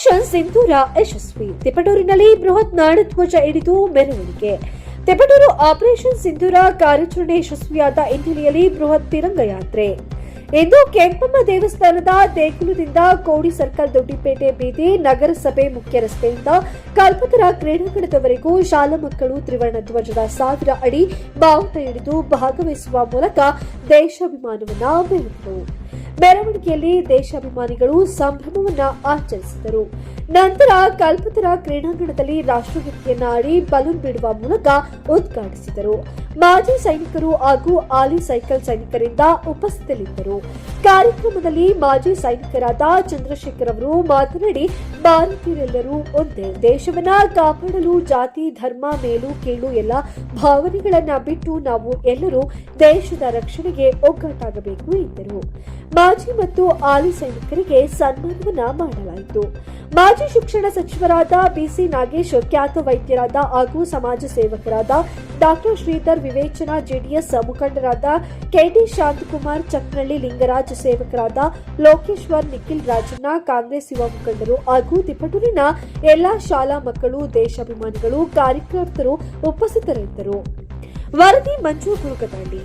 Operation ಸಿಂಧೂರ ಯಶಸ್ವಿ. ತಿಪಟೂರಿನಲ್ಲಿ ಬೃಹತ್ ನಾಡಧ್ವಜ ಹಿಡಿದು ಮೆರವಣಿಗೆ. ತಿಪಟೂರು ಆಪರೇಷನ್ ಸಿಂಧೂರ ಕಾರ್ಯಾಚರಣೆ ಯಶಸ್ವಿಯಾದ ಹಿನ್ನೆಲೆಯಲ್ಲಿ ಬೃಹತ್ ತಿರಂಗ ಯಾತ್ರೆ ಇಂದು ಕೆಂಪಮ್ಮ ದೇವಸ್ಥಾನದ ದೇಗುಲದಿಂದ ಕೋಡಿ ಸರ್ಕಲ್ ದೊಡ್ಡಿಪೇಟೆ ಬೀದಿ ನಗರಸಭೆ ಮುಖ್ಯ ರಸ್ತೆಯಿಂದ ಕಲ್ಪತರ ಕ್ರೀಡಾಂಗಣದವರೆಗೂ ಶಾಲಾ ಮಕ್ಕಳು ತ್ರಿವರ್ಣ ಧ್ವಜದ ಸಾವಿರ ಅಡಿ ಬಾವುಟ ಹಿಡಿದು ಭಾಗವಹಿಸುವ ಮೂಲಕ ದೇಶಾಭಿಮಾನವನ್ನ ಮೆರೆದರು ಮೆರವಣಿಗೆಯಲ್ಲಿ ದೇಶಾಭಿಮಾನಿಗಳು ಸಂಭ್ರಮವನ್ನು ಆಚರಿಸಿದರು. ನಂತರ ಕಲ್ಪತರ ಕ್ರೀಡಾಂಗಣದಲ್ಲಿ ರಾಷ್ಟ್ರಗೀತೆಯನ್ನ ಆಡಿ ಬಲೂನ್ ಬಿಡುವ ಮೂಲಕ ಉದ್ಘಾಟಿಸಿದರು. ಮಾಜಿ ಸೈನಿಕರು ಹಾಗೂ ಆಲಿ ಸೈಕಲ್ ಸೈನಿಕರಿಂದ ಉಪಸ್ಥಿತರಿದ್ದರು. ಕಾರ್ಯಕ್ರಮದಲ್ಲಿ ಮಾಜಿ ಸೈನಿಕರಾದ ಚಂದ್ರಶೇಖರ್ ಅವರು ಮಾತನಾಡಿ ಭಾರತೀಯರೆಲ್ಲರೂ ಒಂದೇ ದೇಶವನ್ನ ಕಾಪಾಡಲು ಜಾತಿ, ಧರ್ಮ, ಮೇಲು, ಕೀಳು ಎಲ್ಲ ಭಾವನೆಗಳನ್ನ ಬಿಟ್ಟು ನಾವು ಎಲ್ಲರೂ ದೇಶದ ರಕ್ಷಣೆಗೆ ಒಗ್ಗಟ್ಟಾಗಬೇಕು ಎಂದರು. ಮಾಜಿ ಮತ್ತು ಆಲಿ ಸೈನಿಕರಿಗೆ ಸನ್ಮಾನವನ್ನ ಮಾಡಲಾಯಿತು. ಮಾಜಿ ಶಿಕ್ಷಣ ಸಚಿವರಾದ ಬಿಸಿ ನಾಗೇಶ್, ಖ್ಯಾತ ವೈದ್ಯರಾದ ಹಾಗೂ ಸಮಾಜ ಸೇವಕರಾದ ಡಾಕ್ಟರ್ ಶ್ರೀಧರ್ ವಿವೇಚನಾ, ಜೆಡಿಎಸ್ ಮುಖಂಡರಾದ ಕೆಡಿ ಶಾಂತಕುಮಾರ್, ಚಕ್ನಳ್ಳಿ ಲಿಂಗರಾಜ್ ಸೇವಕರಾದ ಲೋಕೇಶ್ವರ್, ನಿಖಿಲ್ ರಾಜಣ್ಣ, ಕಾಂಗ್ರೆಸ್ ಯುವ ಮುಖಂಡರು ಹಾಗೂ ತಿಪಟೂರಿನ ಎಲ್ಲಾ ಶಾಲಾ ಮಕ್ಕಳು, ದೇಶಾಭಿಮಾನಿಗಳು, ಕಾರ್ಯಕರ್ತರು ಉಪಸ್ಥಿತರಿದ್ದರು. ವರದಿ ಮಂಜು ಗುರುಗದಾಂಡಿ